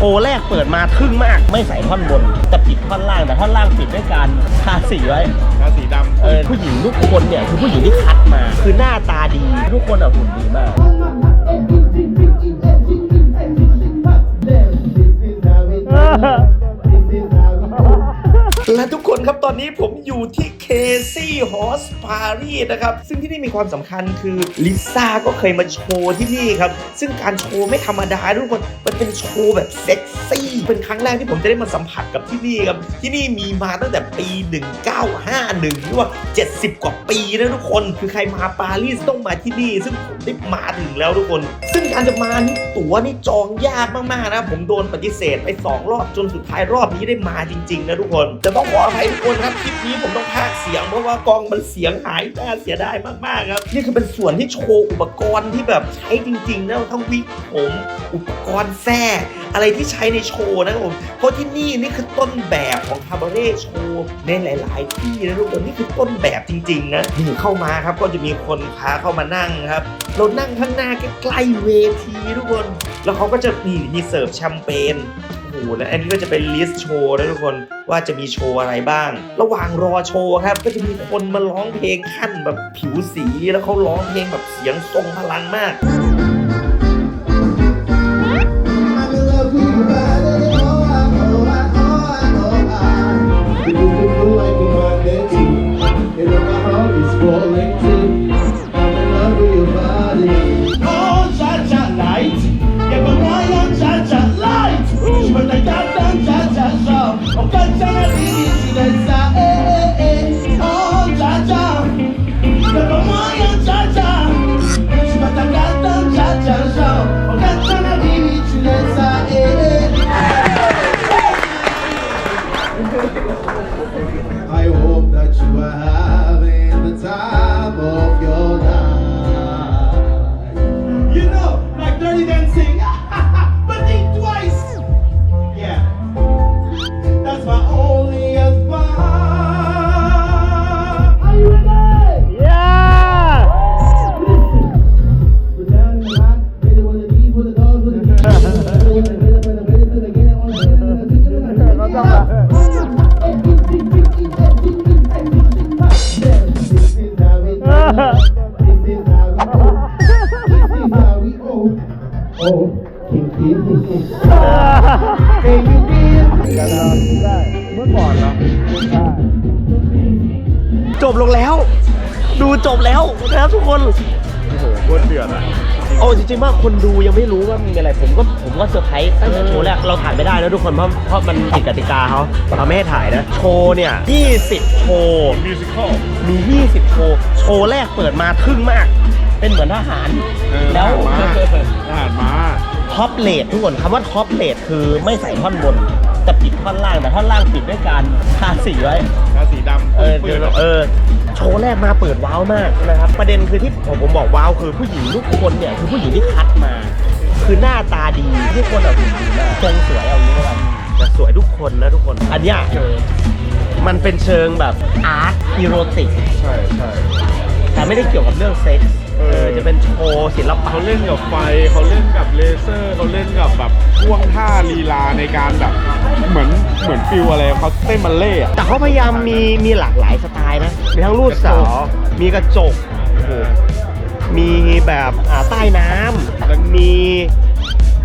โชว์แรกเปิดมาทึ่งมาก ไม่ใส่ท่อนบน แต่ปิดท่อนล่างแต่ท่อนล่างปิดด้วยการทาสีไว้ทาสีดำเออผู้หญิงทุกคนเนี่ยคือผู้หญิงที่คัดมา คือหน้าตาดีทุกคนอะหุ่นดีมากและทุกคนครับตอนนี้ผมอยู่ที่เค ซี่ฮอสปารีสนะครับ ซึ่งที่นี่มีความสำคัญคือลิซ่าก็เคยมาโชว์ที่นี่ครับ ซึ่งการโชว์ไม่ธรรมดาทุกคนมันเป็นโชว์แบบเซ็กซี่ เป็นครั้งแรกที่ผมจะได้มาสัมผัสกับที่นี่ครับ ที่นี่มีมาตั้งแต่ปี 1951หรือว่า 70 กว่าปีนะทุกคน คือใครมาปารีสต้องมาที่นี่ ซึ่งผมได้มาถึงแล้วทุกคน ซึ่งการจะมานี่ตั๋วนี่จองยากมากๆนะผมโดนปฏิเสธไป 2 รอบจนสุดท้ายรอบนี้ได้มาจริงๆนะทุกคน จะต้องขออภัยทุกคนครับคลิปนี้ผมต้องพากเสียงเพราะว่ากองมันเสียงหายน่าเสียดายมากๆครับ นี่คือเป็นส่วนที่โชว์อุปกรณ์ที่แบบใช้จริงๆนะทั้งวิกผมอุปกรณ์แทร่อะไรที่ใช้ในโชว์นะครับผมเพราะที่นี่นี่คือต้นแบบของคาบาเร่โชว์ในหลาย ๆ ที่นะทุกคนนี่คือต้นแบบจริงๆนะนี่เข้ามาครับก็จะมีคนพาเข้ามานั่งครับเรานั่งข้างหน้าใกล้ๆเวทีทุกคน แล้วเขาก็จะมีมีเสิร์ฟแชมเปญ หแล้วอันนี้ก็จะเป็นลิสต์โชว์นะทุกคนว่าจะมีโชว์อะไรบ้าง ระหว่างรอโชว์ครับ ก็จะมีคนมาร้องเพลงขั้นแบบผิวสีแล้วเขาร้องเพลงแบบเสียงทรงพลังมาก that's you. Oh king king. Baby dear. เมื่อก่อนเหรอจบลงแล้ว ดูจบแล้วนะครับทุกคนโอ้โหโคตรเดือดอะโอ้จริงๆว่าคนดูยังไม่รู้ว่ามีอะไรผมก็ผมก็เซอร์ไพรส์ตั้งแต่โชว์แรกเราถ่ายไม่ได้นะทุกคนเพราะเพราะมันผิดกติกาเขาเราไม่ให้ถ่ายนะ โชว์เนี่ย 20 โชว์มิวสิควลมี 20 โชว์ โชว์แรกเปิดมาทึ่งมาก เป็นเหมือนทหารแล้วทหารม้า ท็อปเลททุกคนคำว่าท็อปเลทคือไม่ใส่ท่อนบนแต่ปิดท่อนล่างแต่ท่อนล่างปิดด้วยการทาสีไว้ทาสีดำเออปืเดี๋ยนวเออโชว์แรกมาเปิดว้าวมากนะครับประเด็นคือที่ผมผมบอกว้าวคือผู้หญิงทุกคนเนี่ยคือผู้หญิงที่คัดมา คือหน้าตาดีทุกคนอะหุ่นดีมากทรงสวยเอางี้ก็แล้วกันแต่สวยทุกคนนะทุกคน อันเนี้ยมันเป็นเชิงแบบอาร์ตอีโรติก ใช่ใช่แต่ไม่ได้เกี่ยวกับเรื่องเซ็กส์ เอเอออจะเป็นโชว์ศิลปะเขาเล่นกับไฟเขาเล่นกับเลเซอร์เขาเล่นกับแบบพ่วงท่าลีลาในการแบบ เหมือนเหมือนฟิลอะไรเขาเต้นบัลเล่ต์อะแต่เขาพยายามมีมีหลากหลายสไตล์นะ มีทั้งรูดเสา มีกระจก เออ มีแบบอ่าใต้น้ำมี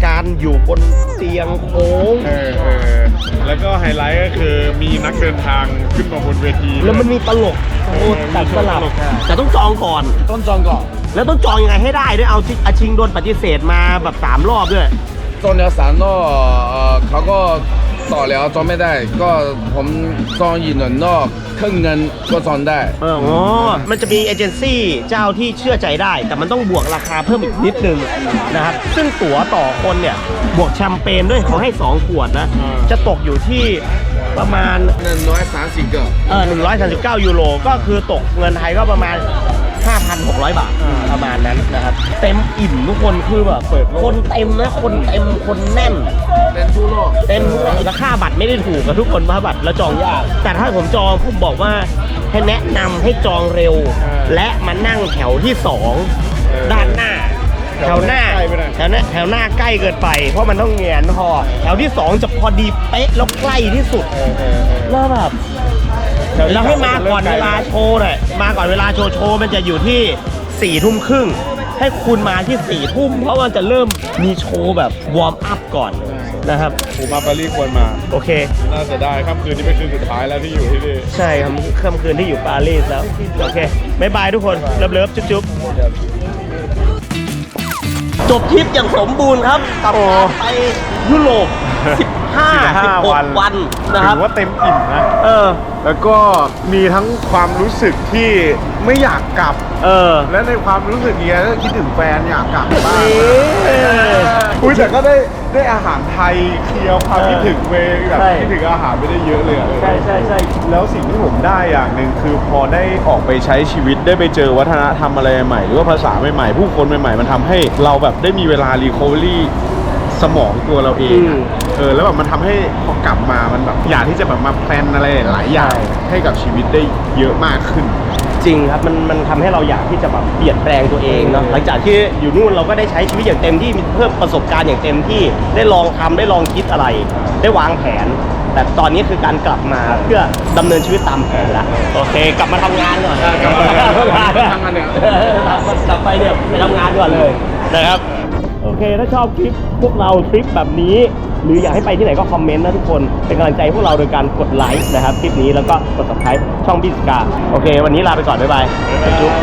การอยู่บนเตียงโค้ง เออเออแล้วก็ไฮไลท์ก็คือมีนักเดินทางขึ้นมาบนเวที แล้วมันมีตลกโอ้ตัดสลับมีตลก แต่ต้องจองก่อน ต้นจองก่อน แล้วต้องจองยังไงให้ได้ด้วยเอาชิอาชิงโดนปฏิเสธมาแบบสามรอบด้วย จองแล้วสามรอบเอ่อเขาก็ต่อแล้วจองไม่ได้ ก็ผมจองอีกหนึ่งรอบครึ่งเงินก็จองได้ เอออ๋อมันจะมีเอเจนซี่เจ้าที่เชื่อใจได้ แต่มันต้องบวกราคาเพิ่มอีกนิดนึงนะครับ ซึ่งตั๋วต่อคนเนี่ย บวกแชมเปญด้วยเขาให้ 2 ขวดนะจะตกอยู่ที่ประมาณ หนึ่งร้อยสามสิบก็เออ139 ยูโร ก็คือตกเงินไทยก็ประมาณ 5,600 บาทประมาณนั้นนะครับเต็มอิ่มทุกคนคือแบบคนเต็มนะคนเต็มคนแน่นเป็นทั่วโลกเต็มราคาบัตรไม่ได้ถูกกับทุกคนเพราะบัตรแล้วจองยากแต่ถ้าผมจองผมบอกว่าให้แนะนำให้จองเร็ว และมานั่งแถวที่ 2 ด้านหน้าแถวหน้าใกล้ไปหน่อยแถวหน้าแถวหน้าใกล้เกินไป เพราะมันต้องแงนพอแถวที่สองจะพอดีเป๊ะแล้วใกล้ที่สุดเออเออเออแล้วแบบ แถวที่แล้วให้มาสจะก่อนริ่เวใกลาโชว์หน่อยมาก่อนเวลาโชว์โชว์มันจะอยู่ที่สี่ทุ่มครึ่งให้คุณมาที่สี่ทุ่มเพราะว่าจะเริ่มมีโชว์แบบวอร์มอัพก่อนนะครับผมมาปารีสควรมา โอเค น่าจะได้ค่ำคืนนี้เป็นคืนสุดท้ายแล้วที่อยู่ที่นี่ ใช่ครับค่ำคืนที่อยู่ปารีสแล้ว โอเคบายบายทุกคนเลิฟเลิฟจุ๊บจุ๊บจบทริปอย่างสมบูรณ์ครับกับการไปยุโรป 15 16วันนะครับถือว่าเต็มอิ่มนะ เออ แล้วก็มีทั้งความรู้สึกที่ไม่อยากกลับ เออ และในความรู้สึกเนี้ยก็คิดถึงแฟนอยากกลับบ้างเอออุ้ยแต่ก็ได้ได้อาหารไทยเคลียร์ความคิดถึงเวแบบใช่ คิดถึงอาหารไม่ได้เยอะเลยอะ ใช่ใช่ใช่ แล้วสิ่งที่ผมได้อย่างหนึ่งคือพอได้ออกไปใช้ชีวิตได้ไปเจอวัฒนธรรมอะไรใหม่ หรือว่าภาษาใหม่ๆ ผู้คนใหม่ๆ มันทำให้เราแบบได้มีเวลารีคอเวอรี่สมองตัวเราเองอะ เออแล้วแบบมันทำให้พอกลับมามันแบบอยากที่จะแบบมาแพลนอะไรหลายอย่างให้กับชีวิตได้เยอะมากขึ้น จริงครับมันมันทำให้เราอยากที่จะแบบเปลี่ยนแปลงตัวเองเนาะหลังจากที่อยู่นู่นเราก็ได้ใช้ชีวิตอย่างเต็มที่มีเพิ่มประสบการณ์อย่างเต็มที่ได้ลองทำได้ลองคิดอะไร ได้วางแผนแต่ตอนนี้คือการกลับมาเพื่อดำเนินชีวิตตามแผนละโอเค กลับมาทำงานก่อนเออกลับมาทำงานทำงานเนี่ยออกลับไปเนี่ยไปทำงานก่อนเลยนะครับโอเคถ้าชอบคลิปพวกเราทริปแบบนี้ หรืออยากให้ไปที่ไหนก็คอมเมนต์นะทุกคนเป็นกำลังใจพวกเราโดยการกดไลค์นะครับคลิปนี้แล้วก็กด subscribe ช่องบิสกาโอเค วันนี้ลาไปก่อนบ๊ายบายจุ๊บ